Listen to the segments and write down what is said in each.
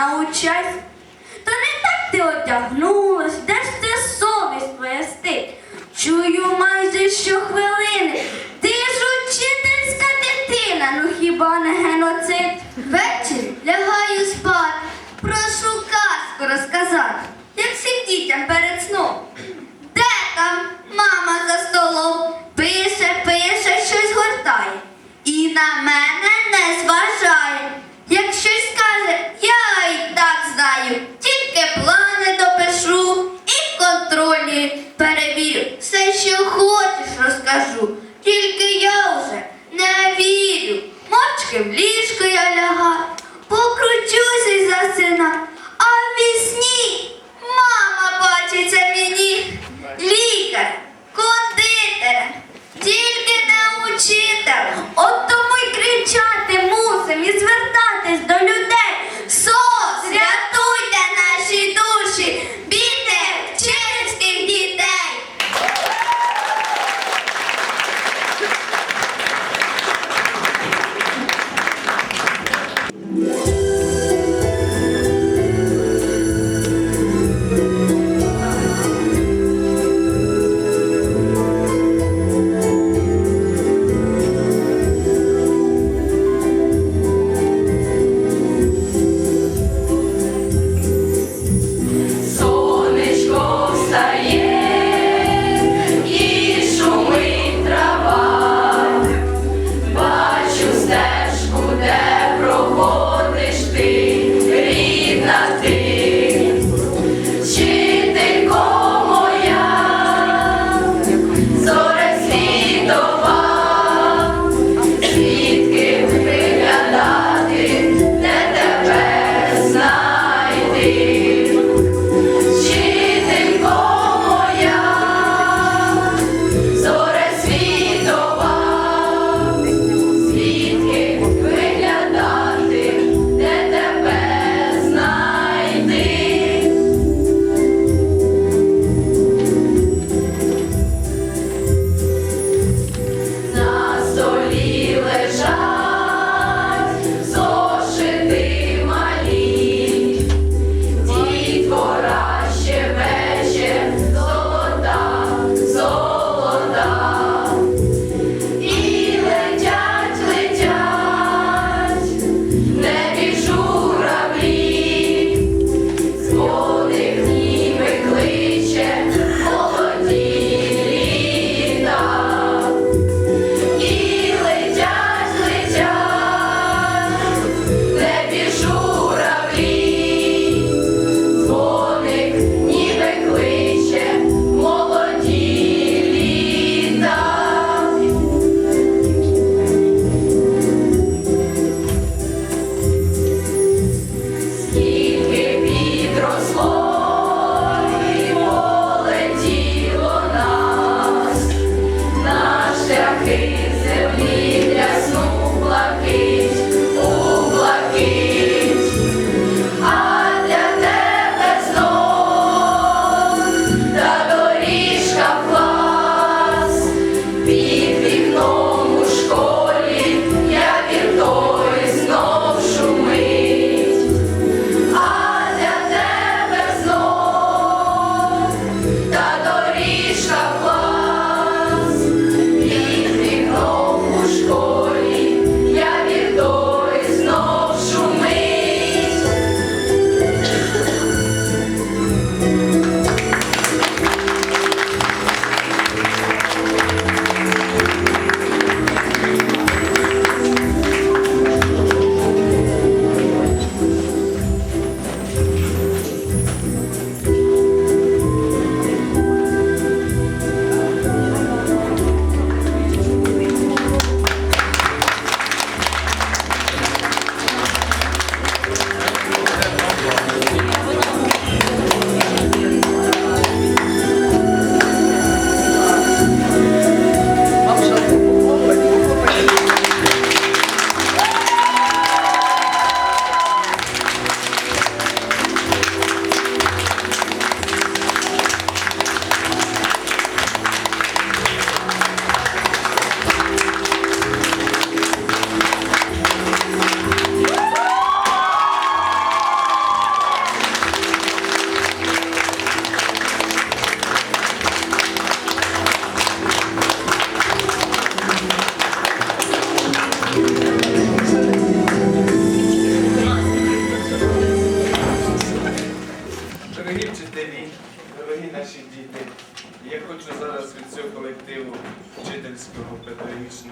научась. То не так ти одягнулась, де ж ти совість твоя стить? Чую майже щохвилини. Ти ж учительська дитина, ну хіба не геноцид? Ввечері лягаю спати, прошу казку розказати, як всім дітям перед сном. Де там мама за столом? Пише, пише, щось гортає. І на мене не зважає. Як щось каже, я і так знаю. Тільки плани допишу і контролі перевірю. Все, що розкажу. Тільки я вже не вірю. Мовчки в ліжко я лягаю, покручуся й засинаю.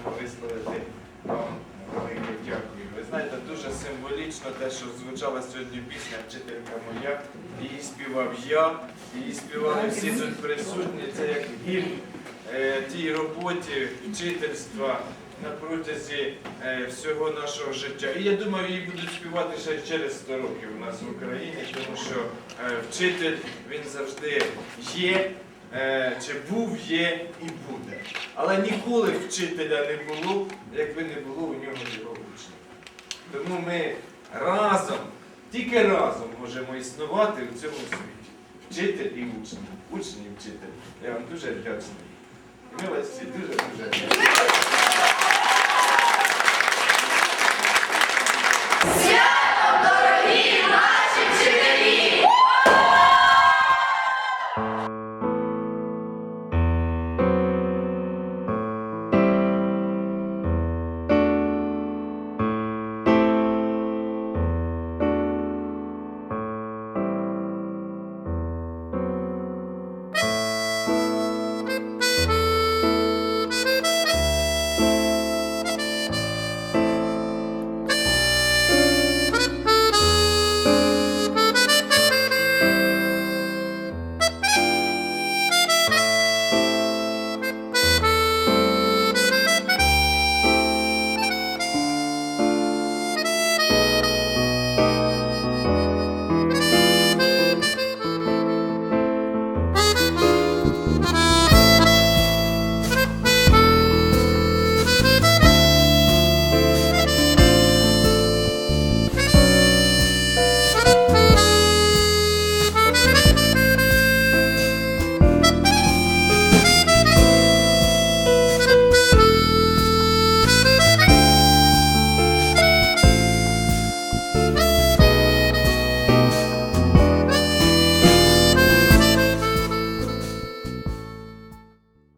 Педагогічного висловити вам велике дякую. Ви знаєте, дуже символічно те, що звучала сьогодні пісня Вчителька моя, її співав я, її співали всі тут присутні. Це як гімн е, тій роботі вчительства на протязі е, всього нашого життя. І я думаю, її будуть співати ще через 100 років у нас в Україні, тому що е, вчитель він завжди є, чи був, є і буде. Але ніколи вчителя не було, якби не було у нього його учнів. Тому ми разом, тільки разом можемо існувати у цьому світі. Вчитель і учні. Учні і вчитель. Я вам дуже вдячний. Ми вас всі дуже дуже вдячні.